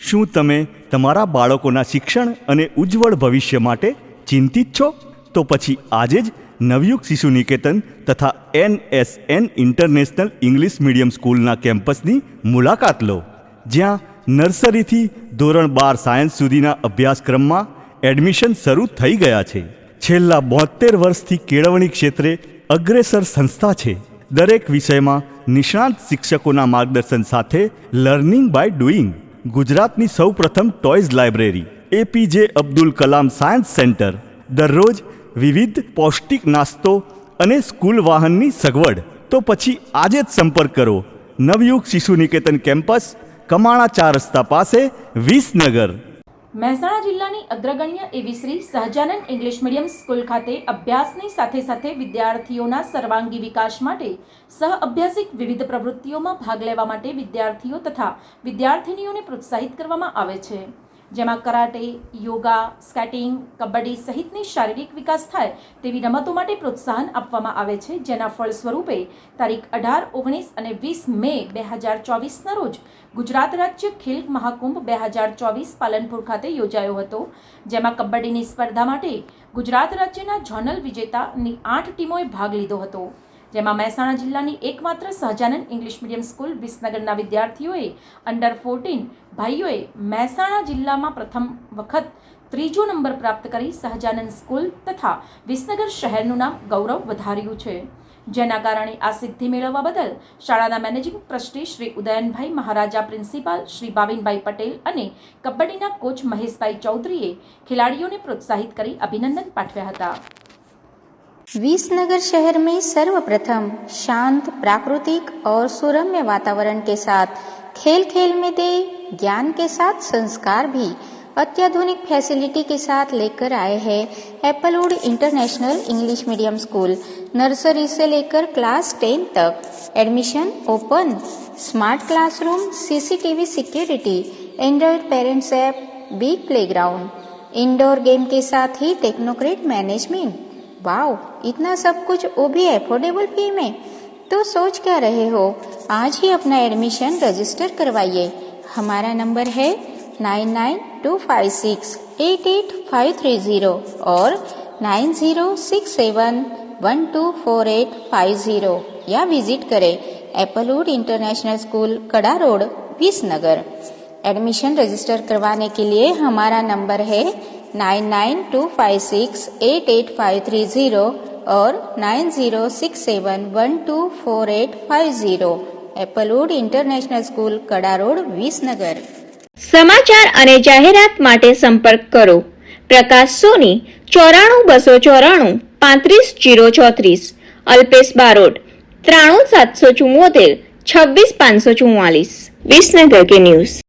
શું તમે તમારા બાળકોના શિક્ષણ અને ઉજ્જવળ ભવિષ્ય માટે ચિંતિત છો? તો પછી આજે જ નવયુગ શિશુ નિકેતન તથા N S N international English medium સ્કૂલના કેમ્પસની મુલાકાત લો, જ્યાં નર્સરીથી ધોરણ બાર સાયન્સ સુધીના અભ્યાસક્રમમાં એડમિશન શરૂ થઈ ગયા છે. છેલ્લા બોતેર વર્ષથી કેળવણી ક્ષેત્રે અગ્રેસર સંસ્થા છે. દરેક વિષયમાં નિષ્ણાંત શિક્ષકોના માર્ગદર્શન સાથે લર્નિંગ બાય ડુઈંગ. ગુજરાતની સૌપ્રથમ toys library, APJ Abdul Kalam science centre. દરરોજ વિવિધ પૌષ્ટિક નાસ્તો અને સ્કૂલ વાહનની સગવડ. તો પછી આજે જ સંપર્ક કરો. નવયુગ શિશુ નિકેતન કેમ્પસ, કમાણા ચાર રસ્તા પાસે, વિસનગર. મહેસાણા અગ્રગણ્ય એવી Shri Sahajanand English medium school ખાતે અભ્યાસની સાથે સાથે વિદ્યાર્થીઓના સર્વાંગી વિકાસ માટે સહ અભ્યાસિક વિવિધ પ્રવૃત્તિઓમાં ભાગ લેવા માટે વિદ્યાર્થીઓ તથા વિદ્યાર્થિનીઓને પ્રોત્સાહિત કરવામાં આવે છે. જેમાં કરાટે, યોગા, સ્કેટિંગ, કબડ્ડી સહિતની શારીરિક વિકાસ થાય તેવી રમતો માટે પ્રોત્સાહન આપવામાં આવે છે, જેના ફળ સ્વરૂપે તારીખ અઢાર, ઓગણીસ અને વીસ મે બે હજાર ચોવીસના રોજ ગુજરાત રાજ્ય ખેલ મહાકુંભ બે હજાર ચોવીસ પાલનપુર ખાતે યોજાયો હતો, જેમાં કબડ્ડીની સ્પર્ધા માટે ગુજરાત રાજ્યના ઝોનલ વિજેતાની આઠ ટીમોએ ભાગ લીધો હતો. જેમાં મહેસાણા જિલ્લાની એકમાત્ર સહજાનંદ ઇંગ્લિશ મીડિયમ સ્કૂલ વિસનગરના વિદ્યાર્થીઓએ અંડર ફોર્ટીન ભાઈઓએ મહેસાણા જિલ્લામાં પ્રથમ વખત ત્રીજો નંબર પ્રાપ્ત કરી સહજાનંદ સ્કૂલ તથા વિસનગર શહેરનું નામ ગૌરવ વધાર્યું છે. જેના કારણે આ સિદ્ધિ મેળવવા બદલ શાળાના managing trustee Shri ઉદયનભાઈ Maharaja, principal Shri ભાવિનભાઈ પટેલ અને કબડ્ડીના કોચ મહેશભાઈ ચૌધરીએ ખેલાડીઓને પ્રોત્સાહિત કરી અભિનંદન પાઠવ્યા હતા. विसनगर शहर में सर्वप्रथम शांत, प्राकृतिक और सुरम्य वातावरण के साथ खेल खेल में दे, ज्ञान के साथ संस्कार भी अत्याधुनिक फैसिलिटी के साथ लेकर आए हैं Applewood international English medium school. Nursery से लेकर क्लास टेन तक admission open. Smart classroom, CCTV security Android parents app, big playground. Indoor game के साथ ही टेक्नोक्रेट मैनेजमेंट। वाओ, इतना सब कुछ वो भी एफोर्डेबल फ़ी में? तो सोच क्या रहे हो? आज ही अपना एडमिशन रजिस्टर करवाइए। हमारा नंबर है nine nine two five six eight eight five three zero और nine zero six seven one two four eight five zero या विज़िट करें Applewood international school Kada road, Visnagar. Admission register करवाने के लिए हमारा नंबर है nine nine two five six eight eight five three zero ઓર nine zero six seven one two four eight five zero Applewood international school Kada road Visnagar સમાચાર અને જાહેરાત માટે સંપર્ક કરો. પ્રકાશ સોની, ચોરાણું બસો ચોરાણું, પાંત્રીસ જીરો ચોત્રીસ. અલ્પેશ બારોટ, ત્રાણું સાતસો ચુમ્મોતેર છવ્વીસ પાંચસો ચુમ્માલીસ વિસનગર કે ન્યૂઝ.